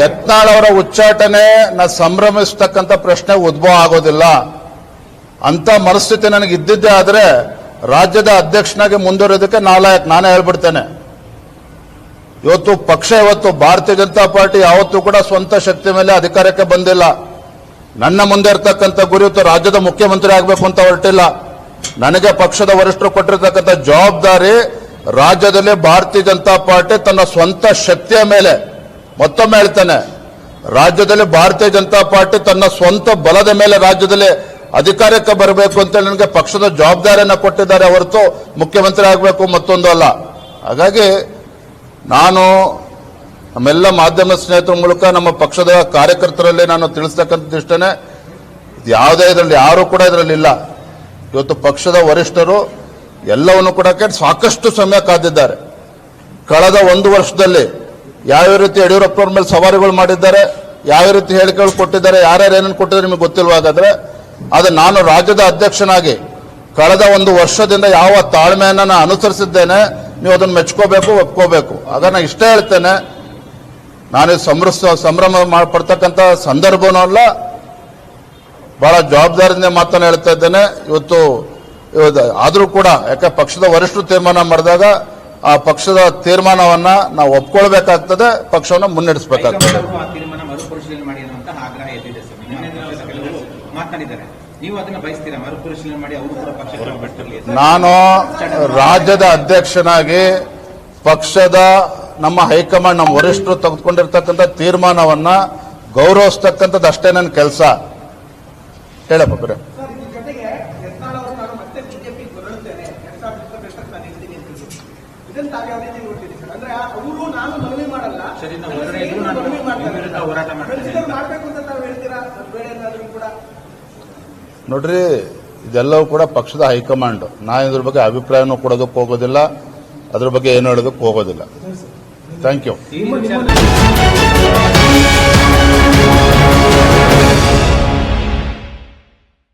ಯತ್ನಾಳ್ ಅವರ ಉಚ್ಚಾಟನೆ ನಾ ಸಂಭ್ರಮಿಸ್ತಕ್ಕಂಥ ಪ್ರಶ್ನೆ ಉದ್ಭವ ಆಗೋದಿಲ್ಲ. ಅಂತ ಮನಸ್ಥಿತಿ ನನಗೆ ಇದ್ದಿದ್ದೆ ಆದ್ರೆ ರಾಜ್ಯದ ಅಧ್ಯಕ್ಷನಾಗಿ ಮುಂದುವರಿಯೋದಕ್ಕೆ ನಾಲಾಯಕ್ ನಾನೇ ಹೇಳ್ಬಿಡ್ತೇನೆ. ಇವತ್ತು ಪಕ್ಷ ಇವತ್ತು ಭಾರತೀಯ ಜನತಾ ಪಾರ್ಟಿ ಯಾವತ್ತೂ ಕೂಡ ಸ್ವಂತ ಶಕ್ತಿ ಮೇಲೆ ಅಧಿಕಾರಕ್ಕೆ ಬಂದಿಲ್ಲ. ನನ್ನ ಮುಂದೆ ಇರ್ತಕ್ಕಂಥ ಗುರಿ ಇವತ್ತು ರಾಜ್ಯದ ಮುಖ್ಯಮಂತ್ರಿ ಆಗಬೇಕು ಅಂತ ಹೊರಟಿಲ್ಲ. ನನಗೆ ಪಕ್ಷದ ವರಿಷ್ಠರು ಕೊಟ್ಟಿರ್ತಕ್ಕಂಥ ಜವಾಬ್ದಾರಿ ರಾಜ್ಯದಲ್ಲಿ ಭಾರತೀಯ ಜನತಾ ಪಾರ್ಟಿ ತನ್ನ ಸ್ವಂತ ಶಕ್ತಿಯ ಮೇಲೆ. ಮತ್ತೊಮ್ಮೆ ಹೇಳ್ತಾನೆ, ರಾಜ್ಯದಲ್ಲಿ ಭಾರತೀಯ ಜನತಾ ಪಾರ್ಟಿ ತನ್ನ ಸ್ವಂತ ಬಲದ ಮೇಲೆ ರಾಜ್ಯದಲ್ಲಿ ಅಧಿಕಾರಕ್ಕೆ ಬರಬೇಕು ಅಂತ ನನಗೆ ಪಕ್ಷದ ಜವಾಬ್ದಾರಿಯನ್ನು ಕೊಟ್ಟಿದ್ದಾರೆ ಹೊರತು ಮುಖ್ಯಮಂತ್ರಿ ಆಗಬೇಕು ಮತ್ತೊಂದು ಅಲ್ಲ. ಹಾಗಾಗಿ ನಾನು ನಮ್ಮೆಲ್ಲ ಮಾಧ್ಯಮ ಸ್ನೇಹಿತರ ಮೂಲಕ ನಮ್ಮ ಪಕ್ಷದ ಕಾರ್ಯಕರ್ತರಲ್ಲಿ ನಾನು ತಿಳಿಸ್ತಕ್ಕಂಥದ್ದು ಇಷ್ಟನೇ ಯಾವುದೇ ಇದರಲ್ಲಿ, ಯಾರೂ ಕೂಡ ಇದರಲ್ಲಿ ಇಲ್ಲ. ಇವತ್ತು ಪಕ್ಷದ ವರಿಷ್ಠರು ಎಲ್ಲವನ್ನು ಕೂಡ ಸಾಕಷ್ಟು ಸಮಯ ಕಾದಿದ್ದಾರೆ. ಕಳೆದ ಒಂದು ವರ್ಷದಲ್ಲಿ ಯಾವ ರೀತಿ ಯಡಿಯೂರಪ್ಪನವ್ರ ಮೇಲೆ ಸವಾರಿಗಳು ಮಾಡಿದ್ದಾರೆ, ಯಾವ ರೀತಿ ಹೇಳಿಕೆಗಳು ಕೊಟ್ಟಿದ್ದಾರೆ, ಯಾರ್ಯಾರು ಏನೇನು ಕೊಟ್ಟಿದ್ದಾರೆ ನಿಮಗೆ ಗೊತ್ತಿಲ್ವಾ ಹಾಗಾದ್ರೆ ಆದರೆ ನಾನು ರಾಜ್ಯದ ಅಧ್ಯಕ್ಷನಾಗಿ ಕಳೆದ ಒಂದು ವರ್ಷದಿಂದ ಯಾವ ತಾಳ್ಮೆಯನ್ನು ನಾನು ಅನುಸರಿಸಿದ್ದೇನೆ, ನೀವು ಅದನ್ನು ಮೆಚ್ಕೋಬೇಕು, ಒಪ್ಕೋಬೇಕು. ಆಗ ನಾನು ಇಷ್ಟೇ ಹೇಳ್ತೇನೆ, ನಾನು ಸಂಭ್ರಮ ಸಂಭ್ರಮ ಮಾಡ್- ಪಡ್ತಕ್ಕಂಥ ಸಂದರ್ಭನೂ ಅಲ್ಲ, ಬಹಳ ಜವಾಬ್ದಾರಿಯಿಂದ ಮಾತನ್ನು ಹೇಳ್ತಾ ಇದ್ದೇನೆ. ಇವತ್ತು ಆದರೂ ಕೂಡ, ಯಾಕೆ ಪಕ್ಷದ ವರಿಷ್ಠರು ತೀರ್ಮಾನ ಮಾಡಿದಾಗ ಆ ಪಕ್ಷದ ತೀರ್ಮಾನವನ್ನ ನಾವು ಒಪ್ಕೊಳ್ಬೇಕಾಗ್ತದೆ ಪಕ್ಷವನ್ನು ಮುನ್ನಡೆಸಬೇಕಾಗ್ತದೆ. ಆ ತೀರ್ಮಾನ ಮರುಪರಿಶೀಲನೆ ಮಾಡಿ ಅನ್ನುವಂತಹ ಆಗ್ರಹ ಎದ್ದಿದೆ ಸರ್. ನಿನ್ನೆ ಮಾತನಾಡಿದ್ದಾರೆ. ನೀವು ಅದನ್ನ ಬಯಸ್ತೀರಾ? ಮರುಪರಿಶೀಲನೆ ಮಾಡಿ ಅವರು ಕೂಡ ಪಕ್ಷ ನಾನು ರಾಜ್ಯದ ಅಧ್ಯಕ್ಷನಾಗಿ ಪಕ್ಷದ ನಮ್ಮ ಹೈಕಮಾಂಡ್ ನಮ್ಮ ವರಿಷ್ಠರು ತೆಗೆದುಕೊಂಡಿರ್ತಕ್ಕಂಥ ತೀರ್ಮಾನವನ್ನ ಗೌರವಿಸ್ತಕ್ಕಂಥದ್ದು ಅಷ್ಟೇ ನನ್ನ ಕೆಲಸ. ಹೇಳಪ್ಪ ಬರೀ ಇದನ್ನ ತಾವು ಯಾವ ರೀತಿ ನೋಡ್ತೀರಿ ಸರ್. ಅಂದ್ರೆ ಅವರು ನಾನು ಮನವಿ ಮಾಡಲ್ಲ. ಸರಿ, ನಾವು ಮನವಿ ಮಾಡ್ತಾರೆ. ಹೋರಾಟ ಮಾಡ್ತೇನೆ. ಇದನ್ನ ಅಂತ ತಾವು ಹೇಳ್ತೀರಾ? ಬೇಡ ಏನಾದ್ರೂ ಕೂಡ? ನೋಡ್ರಿ ಇದೆಲ್ಲವೂ ಕೂಡ ಪಕ್ಷದ ಹೈಕಮಾಂಡ್. ನಾನು ಇದ್ರ ಬಗ್ಗೆ ಅಭಿಪ್ರಾಯನೂ ಕೊಡೋದಕ್ಕೆ ಹೋಗೋದಿಲ್ಲ ಅದ್ರ ಬಗ್ಗೆ ಏನು ಹೇಳೋದಕ್ಕೆ ಹೋಗೋದಿಲ್ಲ. Thank you